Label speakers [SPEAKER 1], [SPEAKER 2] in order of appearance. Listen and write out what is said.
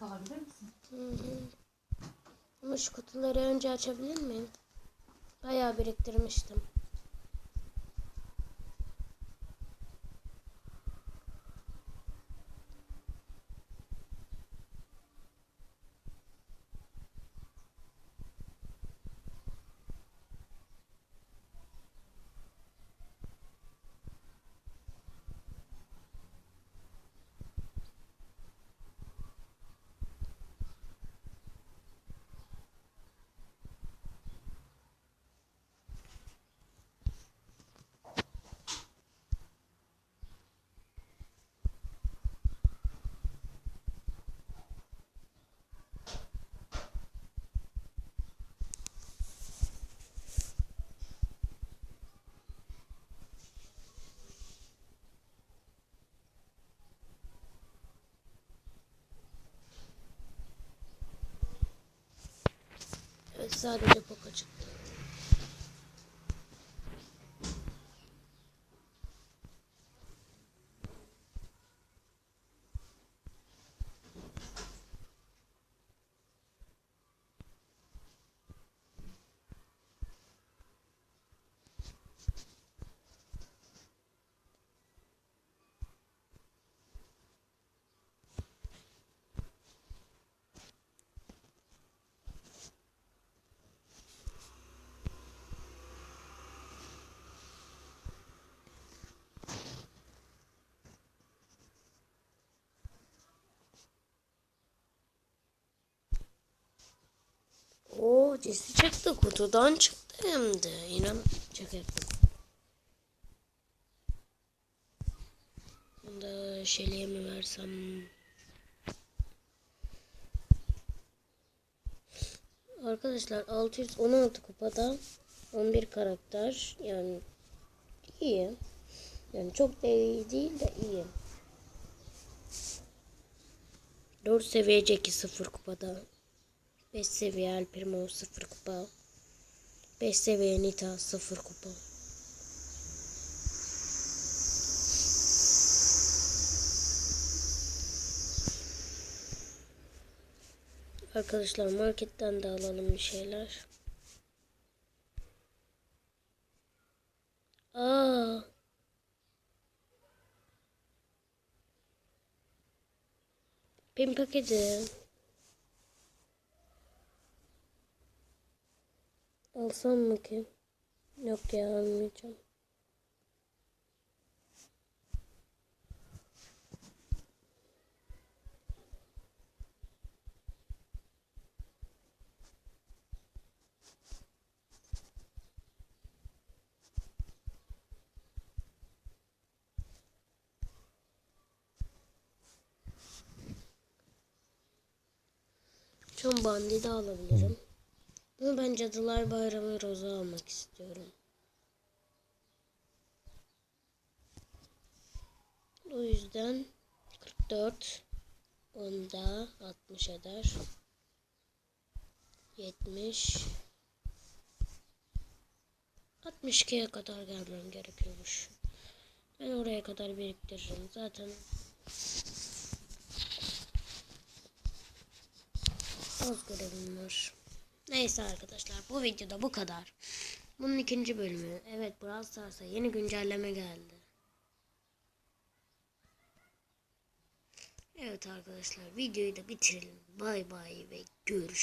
[SPEAKER 1] kalabilir misin?
[SPEAKER 2] Hı hı. Kutuları önce açabilir miyim? Bayağı biriktirmiştim. Evet sadece poka çıktı. Oo cesi çıktı kutudan çıktı hem de. İnan yaptım. Bunu da Şeli'ye mi versem? Arkadaşlar 616 kupada 11 karakter yani iyi. Yani çok da iyi değil de iyi. 4 seviye Jackie 0 kupada. 5 seviye El Primo 0 kupa. 5 seviye Nita 0 kupa. Arkadaşlar marketten de alalım bir şeyler. Aa. Pin paketi. Alsam mı ki? Yok ya almayacağım. Şu bandi de alabilirim. Ama ben Cadılar Bayramı roza almak istiyorum. O yüzden 44 onda 60 eder. 70 62'ye kadar gelmem gerekiyormuş. Ben oraya kadar biriktiririm. Zaten az görevim var. Neyse arkadaşlar bu videoda bu kadar. Bunun ikinci bölümü. Evet Brawl Stars'a yeni güncelleme geldi. Evet arkadaşlar videoyu da bitirelim. Bay bay ve görüşürüz.